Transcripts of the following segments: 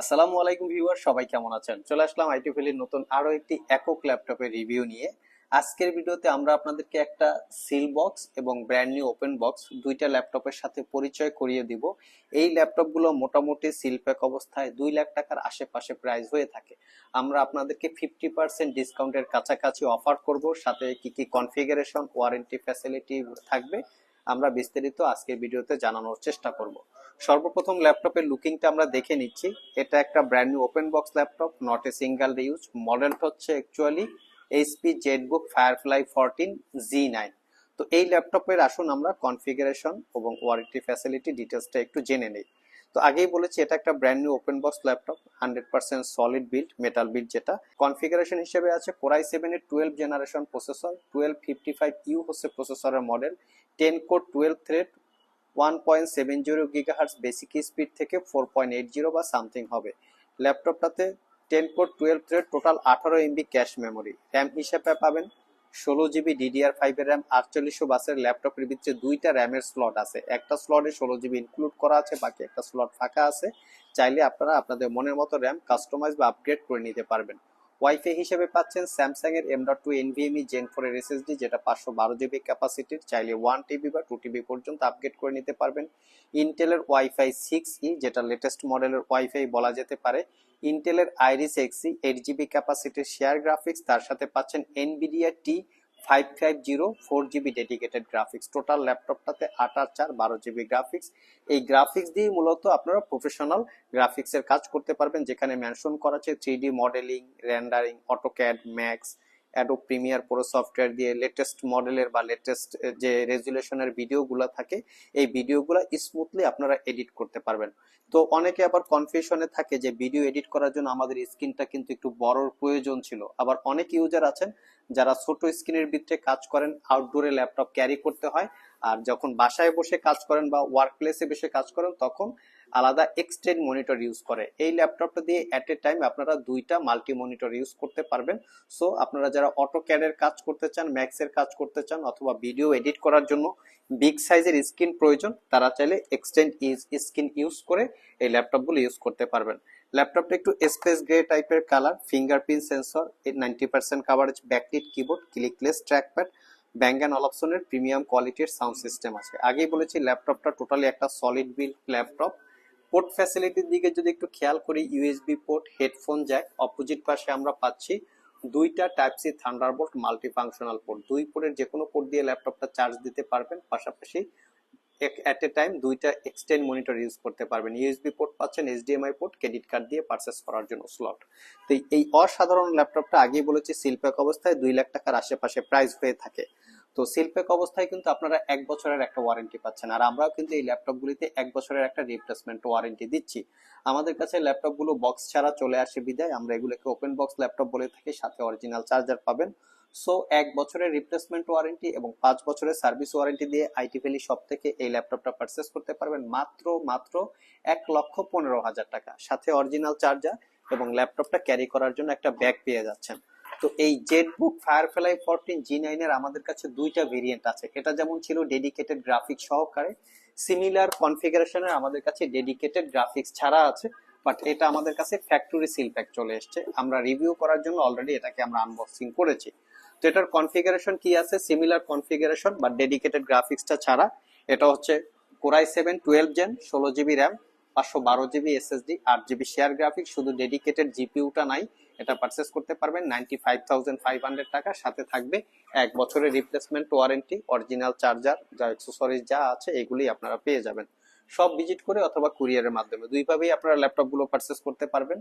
আসসালামু আলাইকুম ভিউয়ার, সবাই কেমন আছেন? চলে আসলাম আইটি ভ্যালির নতুন আরও একটি একক ল্যাপটপের রিভিউ নিয়ে। আজকের ভিডিওতে আমরা আপনাদেরকে একটা সিল বক্স এবং ব্র্যান্ড নিউ ওপেন বক্স দুইটা ল্যাপটপের সাথে পরিচয় করিয়ে দিব। এই ল্যাপটপগুলো মোটামুটি সিল প্যাক অবস্থায় দুই লাখ টাকার আশেপাশে প্রাইস হয়ে থাকে। আমরা আপনাদেরকে ফিফটি পার্সেন্ট ডিসকাউন্টের কাছাকাছি অফার করব, সাথে কি কি কনফিগারেশন, ওয়ারেন্টি ফ্যাসিলিটি থাকবে আমরা বিস্তারিত আজকের ভিডিওতে জানানোর চেষ্টা করব। সর্বপ্রথম ল্যাপটপের লুকিংটা আমরা দেখে নিচ্ছি। এটা একটা brand new open box laptop not a single use মডেলটা হচ্ছে actually HP ZBook Firefly fourteen G nine তো এই ল্যাপটপের আসুন আমরা কনফিগারেশন এবং ওয়ারেন্টি ফ্যাসিলিটি ডিটেলসটা একটু জেনে নেই। তো আগেই বলেছি, এটা একটা brand new open box laptop hundred percent solid build metal build যেটা। কনফিগারেশন হিসেবে আছে কোরাই সেভেনের twelve generation processor twelve fifty five U হচ্ছে প্রসেসরের model ten core twelve thread one point seven zero gigahertz basic speed থেকে four point eight zero বা something হবে। ল্যাপটপটাতে ten core twelve thread total আঠারো MB cache memory RAM হিসেবে পাবেন ষোলো GB DDR ফাইভের র্যাম আটচল্লিশশো বাসের ল্যাপটপের ভিতরে দুইটা র্যামের স্লট আছে। একটা স্লটে ষোলো জিবি ইনক্লুড করা আছে, বাকি একটা স্লট ফাঁকা আছে। চাইলে আপনারা আপনাদের মনের মতো র্যাম কাস্টমাইজ বা আপগ্রেড করে নিতে পারবেন। ওয়াইফাই হিসেবে পাচ্ছেন স্যামসাং এর M dot two NVMe gen four এর এসএসডি যেটা পাঁচশো বারো জিবি ক্যাপাসিটির চাইলে ওয়ান টিবি বা টু টিবি পর্যন্ত আপগ্রেড করে নিতে পারবেন। ইন্টেলের ওয়াইফাই সিক্স ই যেটা লেটেস্ট মডেলের ওয়াইফাই বলা যেতে পারে। ইন্টেলের আইরিস এক্সি এইট জিবি ক্যাপাসিটির শেয়ার গ্রাফিক্স তার সাথে পাচ্ছেন Nvidia T five five zero four GB dedicated graphics total ল্যাপটপটাতে আট আট চার, বারো জিবি গ্রাফিক্স এই গ্রাফিক্স দিয়ে মূলত আপনারা প্রফেশনাল গ্রাফিক্সের কাজ করতে পারবেন, যেখানে মেনশন করা আছে three D modelling rendering AutoCAD Max Adobe Premiere পুরো সফটওয়্যার দিয়ে লেটেস্ট মডেলের বা লেটেস্ট যে রেজুলেশনের ভিডিওগুলো থাকে, এই ভিডিওগুলো স্মুথলি আপনারা এডিট করতে পারবেন। তো অনেকে আবার কনফিউশনে থাকে যে ভিডিও এডিট করার জন্য আমাদের স্ক্রিনটা কিন্তু একটু বড়র প্রয়োজন ছিল। আবার অনেক ইউজার আছেন যারা ছোট স্ক্রিনের ভিতরে কাজ করেন আউটডোরে ল্যাপটপ ক্যারি করতে হয় আর যখন বাসায় বসে কাজ করেন বা ওয়ার্ক প্লেসে বসে কাজ করেন, তখন আলাদা এক্সটেন্ড মনিটর ইউজ করে। এই ল্যাপটপটা দিয়ে অ্যাট এ টাইম আপনারা দুইটা মাল্টি মনিটর ইউজ করতে পারবেন। সো আপনারা যারা অটো ক্যাডের কাজ করতে চান ম্যাক্সের কাজ করতে চান অথবা ভিডিও এডিট করার জন্য বিগ সাইজের স্ক্রিন প্রয়োজন, তারা চাইলে এক্সটেন্ড স্ক্রিন ইউজ করে এই ল্যাপটপগুলো ইউজ করতে পারবেন। ল্যাপটপটা একটু স্পেস গ্রে টাইপের colour fingerprint sensor ninety percent coverage backlit keyboard clickless trackpad Bang and অলপসনের premium কোয়ালিটির সাউন্ড সিস্টেম আছে। আগেই বলেছি, ল্যাপটপটা টোটালি একটা সলিড বিল ল্যাপটপ। পোর্ট ফ্যাসিলিটির দিকে যদি একটু খেয়াল করি USB port headphone jack opposite পাশে আমরা পাচ্ছি দুইটা type C Thunderbolt multi functional port দুই পোর্টের যে কোনো পোর্ট দিয়ে ল্যাপটপটা চার্জ দিতে পারবেন, পাশাপাশি এট এ টাইম দুইটা এক্সটেন্ড মনিটর ইউজ করতে পারবেন। ইউএসবি পোর্ট পাচ্ছেন এইচডিএমআই পোর্ট ক্রেডিট কার্ড দিয়ে পারচেস করার জন্য স্লট তো এই অসাধারণ ল্যাপটপটা আগেই বলেছি সিলপ্যাক অবস্থায় দুই লাখ টাকার আশেপাশে প্রাইস হয়ে থাকে। তো সিলপ্যাক অবস্থায় কিন্তু আপনারা এক বছরের একটা ওয়ারেন্টি পাচ্ছেন। আর আমরাও কিন্তু এই ল্যাপটপগুলিতে এক বছরের একটা রিপ্লেসমেন্ট ওয়ারেন্টি দিচ্ছি। আমাদের কাছে ল্যাপটপগুলো বক্স ছাড়া চলে আসে বিদায়। আমরা এগুলোকে ওপেন বক্স ল্যাপটপ বলে থাকি, সাথে অরিজিনাল চার্জার পাবেন। সো এক বছরের রিপ্লেসমেন্ট ওয়ারেন্টি এবং পাঁচ বছরের সার্ভিস ওয়ারেন্টি দিয়ে আইটি ভ্যালি শপ থেকে এই ল্যাপটপটা পারচেস করতে পারবেন মাত্র মাত্র এক লক্ষ পনেরো হাজার টাকা। সাথে অরিজিনাল চার্জার এবং ল্যাপটপটা ক্যারি করার জন্য একটা ব্যাগ পেয়ে যাচ্ছেন। তো এই জেটবুক ফায়ারফ্লাই ফোরটিন জি নাইনের আমাদের কাছে দুইটা ভেরিয়েন্ট আছে। এটা যেমন ছিল ডেডিকেটেড গ্রাফিক সহকারে সিমিলার কনফিগারেশনের আমাদের কাছে ডেডিকেটেড গ্রাফিক্স ছাড়া আছে বাট এটা আমাদের কাছে ফ্যাক্টরি সিল প্যাক চলে এসছে। আমরা রিভিউ করার জন্য অলরেডি এটাকে আমরা আনবক্সিং করেছি। তো এটার কনফিগারেশন কি আছে? সিমিলার কনফিগারেশন বা ডেডিকেটেড গ্রাফিক্সটা ছাড়া। এটা হচ্ছে core i seven twelve gen ষোলো জিবি র্যাম পাঁচশো বারো জিবি এসএসডি আট জিবি শেয়ার গ্রাফিক্স শুধু ডেডিকেটেড জিপিউটা নাই। এটা পারচেস করতে পারবেন ninety five thousand five hundred টাকা। সাথে থাকবে এক বছরের রিপ্লেসমেন্ট ওয়ারেন্টি অরিজিনাল চার্জার যা অ্যাক্সেসরিজ যা আছে এগুলি আপনারা পেয়ে যাবেন। সব ভিজিট করে অথবা কুরিয়ারের মাধ্যমে। দুইভাবেই আপনারা ল্যাপটপগুলো পারচেস করতে পারবেন।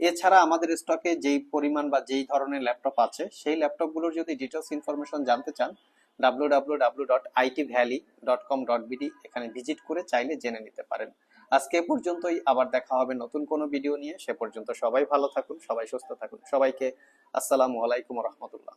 এছাড়া আমাদের স্টকে যেই পরিমাণ বা যেই ধরনের ল্যাপটপ আছে, সেই ল্যাপটপগুলোর যদি ডিটেলস ইনফরমেশন জানতে চান www.itvalley.com.bd এখানে ভিজিট করে চাইলে জেনে নিতে পারেন। আজকে পর্যন্তই, আবার দেখা হবে নতুন কোন ভিডিও নিয়ে। সে পর্যন্ত সবাই ভালো থাকুন, সবাই সুস্থ থাকুন। সবাইকে আসসালামু আলাইকুম রহমতুল্লাহ।